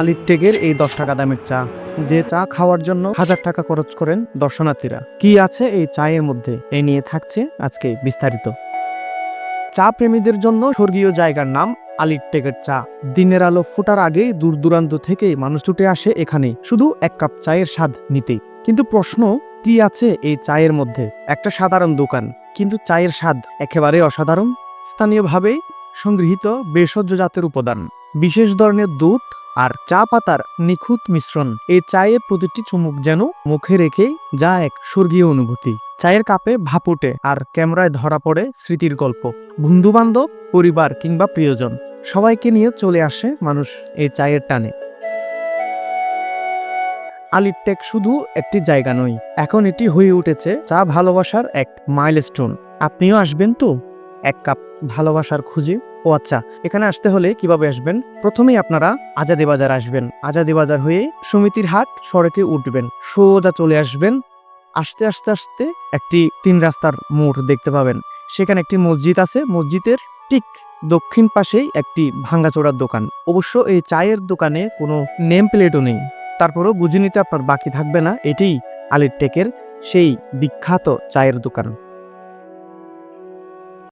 আলিপটেগের এই দশ টাকা দামের চা। যে চা খাওয়ার জন্য হাজার টাকা খরচ করেন দর্শনার্থীরা। কি আছে এই চায়ের মধ্যে? এই নিয়ে থাকছে আজকে বিস্তারিত। চা প্রেমীদের জন্য স্বর্গীয় জায়গার নাম আলিপটেগের চা। দিনের আলো ফোটার আগেই দূর দূরান্ত থেকে মানুষ ছুটে আসে এখানে। শুধু এক কাপ চায়ের স্বাদ নিতে কিন্তু প্রশ্ন, কি আছে এই চায়ের মধ্যে? একটা সাধারণ দোকান, কিন্তু চায়ের স্বাদ একেবারে অসাধারণ। স্থানীয়ভাবে সংগৃহীত ভেষজ জাতের উপাদান। বিশেষ ধরনের দুধ আর চা পাতার নিখুঁত মিশ্রণ এই চায়ের প্রতিটি চুমুক যেন মুখে রেখে যা এক স্বর্গীয় অনুভূতি। চায়ের কাপে ভাপ আর ক্যামেরায় ধরা পড়ে স্মৃতির গল্প। বন্ধু বান্ধব পরিবার কিংবা প্রিয়জন, সবাইকে নিয়ে চলে আসে মানুষ এই চায়ের টানে। আলিপটেক শুধু একটি জায়গা নয়, এখন এটি হয়ে উঠেছে চা ভালোবাসার এক মাইলস্টোন। আপনিও আসবেন তো? এক কাপ ভালোবাসার খুঁজে। ও আচ্ছা এখানে আসতে হলে কীভাবে আসবেন? প্রথমেই আপনারা আজাদি বাজার আসবেন। আজাদি বাজার হয়ে সমিতির হাট সড়কে উঠবেন। সোজা চলে আসবেন। আস্তে আস্তে আস্তে একটি তিন রাস্তার মোড় দেখতে পাবেন। সেখানে একটি মসজিদ আছে। মসজিদের ঠিক দক্ষিণ পাশেই একটি ভাঙ্গাচোড়ার দোকান। অবশ্য এই চায়ের দোকানে কোনো নেম প্লেটও নেই। তারপরও বুঝে নিতে আপনার বাকি থাকবে না। এটি আলির টেকের সেই বিখ্যাত চায়ের দোকান।